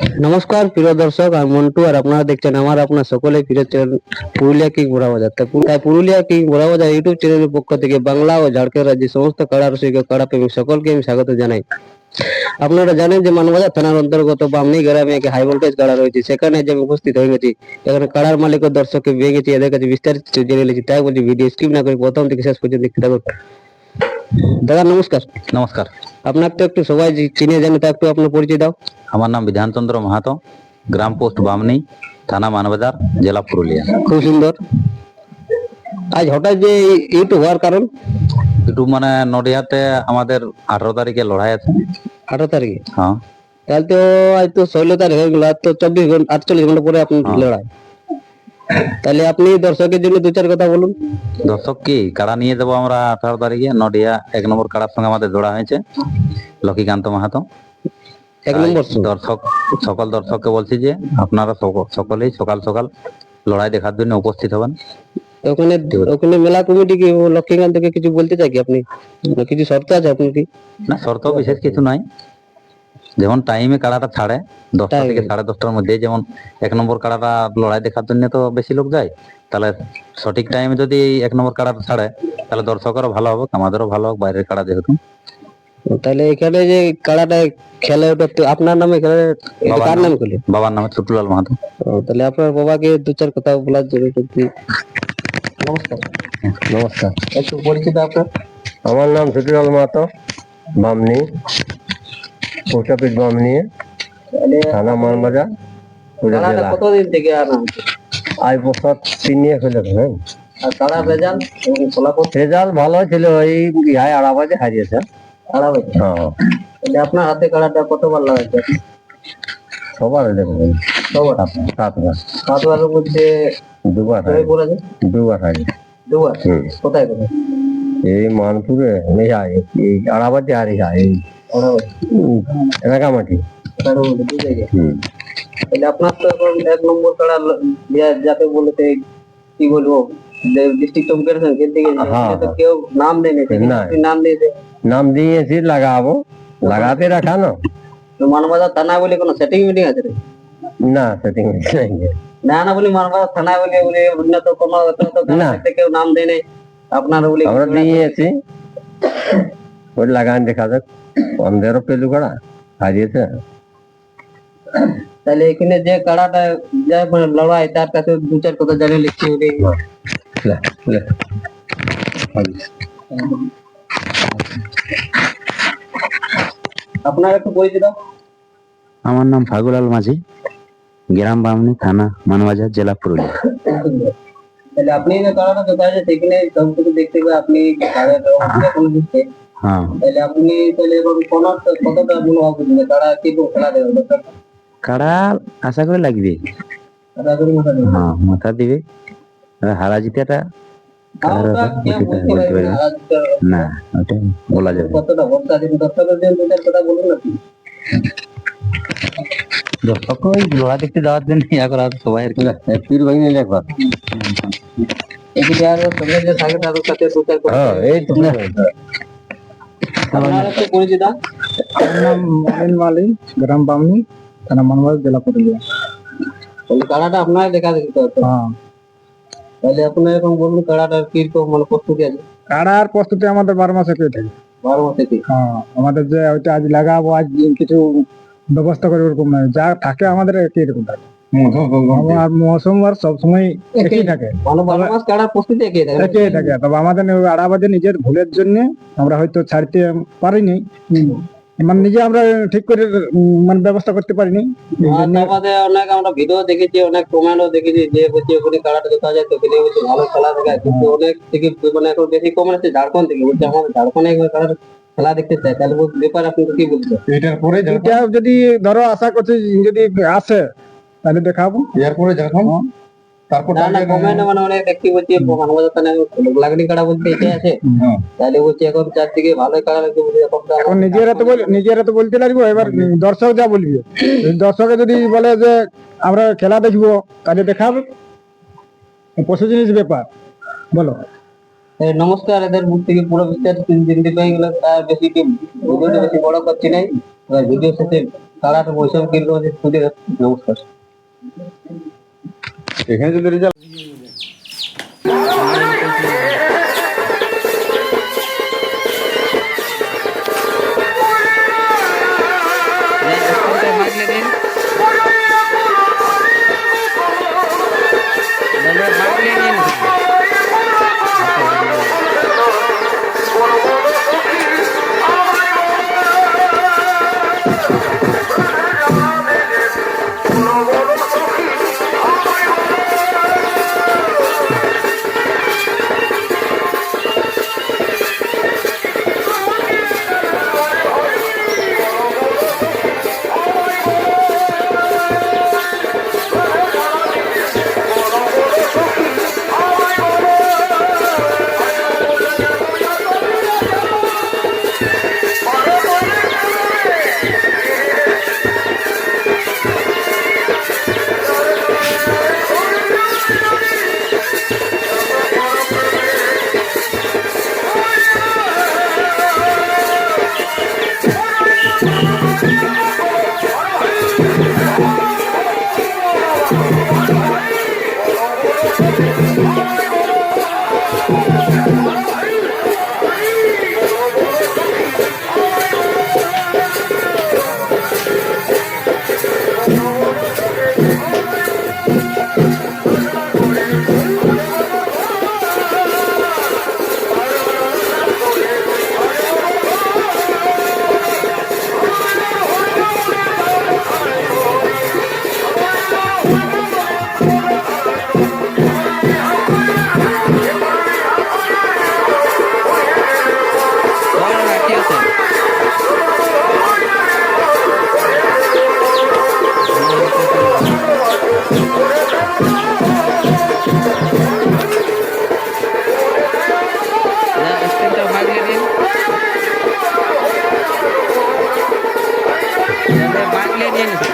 নমস্কার, প্রিয় দর্শক, আমি মন্টু আর আপনারা দেখছেন আমার, আপনার সকলে প্রিয় চ্যানেল পুরুলিয়া কিং বড়া বাজার। তাই পুরুলিয়া কিং বড়া বাজার ইউটিউব চ্যানেলের পক্ষ থেকে বাংলা ও ঝাড়খণ্ড রাজ্যের সমস্ত কাড়া রসিক কাড়া প্রেমী সকলকে আমি স্বাগত জানাই। আপনারা জানেন যে মানবাজার থানার অন্তর্গত বামনি গ্রামে একটি হাই ভোল্টেজ কাড়া রয়েছে, সেখানে যে আমি উপস্থিত হয়ে গেছি, এখানে কাড়ার মালিক ও দর্শককে পেয়ে গেছি এদের কাছে বিস্তারিত জেনে নিয়েছি, তাই বলছি, ভিডিও স্কিপ না করে প্রথম থেকে শেষ পর্যন্ত দেখতে থাকুন। দাদা নমস্কার। নমস্কার। আপনার তো একটু সবাই চিনে জানে তা একটু আপনার পরিচয় দাও। আমার নাম বিধানচন্দ্র মাহাতো গ্রাম পোস্ট বামনি থানা মানবাজার জেলা পুরুলিয়া। খুব সুন্দর। আজ হঠাৎ যে এইটু হওয়ার কারণ? একটু মানে নডিয়াতে আমাদের আঠারো তারিখে লড়াই আছে। আঠারো তারিখে? হ্যাঁ। তাহলে তো আজ তো ষোলো তারিখ হয়ে গেল আর তো চব্বিশ ঘণ্টা আটচল্লিশ ঘণ্টা পরে আপনি হ্যাঁ। লড়াই। তাহলে আপনি দর্শকের জন্য দু চার কথা বলুন। দর্শক কি কাড়া নিয়ে যাব আমরা আঠারো তারিখে? নডিয়া এক নম্বর কাড়ার সঙ্গে আমাদের জোড়া হয়েছে। লক্ষ্মীকান্ত মাহাতো। এক নম্বর দর্শক সকল দর্শককে বলছি যে আপনারা সক- সকলেই সকাল সকাল লড়াই দেখার জন্য উপস্থিত হবেন। ওখানে ওখানে মেলা কমিটি কি ও লক্ষ্মীকান্ত থেকে কিছু বলতে চাই কি আপনি? কিছু শর্ত আছে আপনার কি? না শর্ত বিশেষ কিছু নাই। যেমন টাইমে কাড়াটা ছাড়ে দশটা থেকে সাড়ে দশটার মধ্যে যেমন এক নম্বর কাড়াটা লড়াই দেখার জন্য তো বেশি লোক যায় তাহলে সঠিক টাইমে যদি এক নম্বর কাড়াটা ছাড়ে তাহলে দর্শকেরও ভালো হবে আমাদেরও ভালো হোক বাইরের কাড়া যেহেতু। তাহলে এখানে যে কাড়াটা খেলে ওটা আপনার নামে খেলে বাবার কার নাম। খেলে বাবার নামে ছোটলাল মাহাতো। তাহলে আপনার বাবাকে দু চার কথা বলার জন্য নমস্কার। নমস্কার। একটু পরিচিত আপনার? আমার নাম ছোটলাল মাহাতো বামনি। পোস্ট অফিস বামনি তাহলে থানা মানবাজার কতদিন থেকে হচ্ছে? আই বছর তিন নিয়ে ফেলে হ্যাঁ। রেজাল্ট ভালো ছিল ইহাই আড়াবাজে হারিয়েছে। হ্যাঁ। আপনার হাতে কাড়াটা কতবার লাগাচ্ছে সবার দেখবেন সবার? সাতবার। সাতবারের মধ্যে দুবার দুবার দুবার? কোথায় কোথায় এই মানপুরে এই আড়াবাজে এই হয়েছে এলাকামাটি তাহলে আপনার তো এখন এক নম্বর কাড়া ল- যা- যাকে কি বলব? ডিস্ট্রিক্ট। কেউ নাম দেয়নি নাম দিয়েছে নাম দিয়েছি লাগাবো। লাগাতে রাখা না। তো থানা বলে কোনো সেটিং মিটিং আছে না সেটিং নাই। না না বলি মানবাজার থানা বলে বলে উন্নত কোনো না। কেউ নাম দেয় নাই। আপনার বলে আমরা দিয়েছি। ওই লাগান দেখা যাক। আমাদেরও পেলু হারিয়েছে। তাহলে এখানে যে কাড়াটা যা মানে লড়াই তার কাছে দু চার কথা জানে। আপনার একটু পরিচিত? আমার নাম ফাগুলাল মাঝি গ্রাম বামনি থানা মানবাজার জেলা পুরুলিয়া। তাহলে আপনি যে কাড়াটা আছে সেখানে সব কিছু দেখতে পাই আপনি কোনো হ্যাঁ। তাহলে আপনি তাহলে কোন কতটা কি খেলা দেবে কাড়া আশা করে লাগবে। হ্যাঁ মাথা দিবে। আর হারা জিতাটা না, ওটা বলা যাবে দর্শক ওই লড়া দেখতে যাওয়ার জন্য ইয়া করা সবাই আর কি। এ, পীর ভাঙি নিলে একবার। আর সঙ্গে যে সাথে হ্যাঁ এই তো। নাম মলিন মালি গ্রাম বামনি থানা মানবাজ জেলা পুরুলিয়া। কাড়াটা আপনার দেখা দেখতে হতো হ্যাঁ। তাহলে আপনার এখন বলুন কাড়াটার কীরকম মানে প্রস্তুতি আছে? কাড়ার প্রস্তুতি আমাদের বারো মাসে পেয়ে থাকে। বারো মাসে কি? হ্যাঁ আমাদের যে ওইটা আজ লাগাবো আজ কিছু ব্যবস্থা করে ওরকম নয় যা থাকে আমাদের একই রকম থাকে। আর মৌসুম আর সবসময় একই। থাকে। প্রস্তুতি একই থাকে। একই থাকে। তবে আমাদের আড়াবাদে নিজের ভুলের জন্য আমরা হয়তো ছাড়তে পারিনি। মানে নিজে আমরা ঠিক করে মানে ব্যবস্থা করতে পারিনি। অনেক আমরা ভিডিও দেখেছি অনেক কমেন্টও দেখেছি যে বলছে ওখানে দেখা যায় তো বলছে ভালো খেলা দেখায়। কিন্তু অনেক থেকে মানে এখন বেশি কমেন্ট আছে ঝাড়খণ্ড থেকে। বলছে আমাদের ঝাড়খণ্ডে একবার খেলা দেখতে চাই। তাহলে ব্যাপার আপনি কি বলছেন? এটার পরে এটা যদি ধরো আশা করছি যদি আসে তাহলে দেখাবো। এরপরে যখন তারপর না না কমেন্টে মানে অনেক দেখছি বলছে থানায় লাগনি কাড়া বলতে এটা আছে। তাহলে বলছে এখন চারদিকে ভালো এখন এখন নিজেরা তো বল- নিজেরা তো বলতে লাগবো এবার দর্শক যা বলবি। দর্শকে যদি বলে যে আমরা খেলা দেখব তাহলে দেখাবে। পশু জিনিস ব্যাপার বলো। নমস্কার এদের মুখ থেকে পুরো বিস্তারিত জানতে পেয়ে গেলাম তার বেশি কি ভিডিওটা বেশি বড় করছি নাই। ভিডিও শেষে কাড়াটা বৈষম্য কিন্তু নমস্কার। এখানে যদি রেজাল্ট বাগলে নিয়ে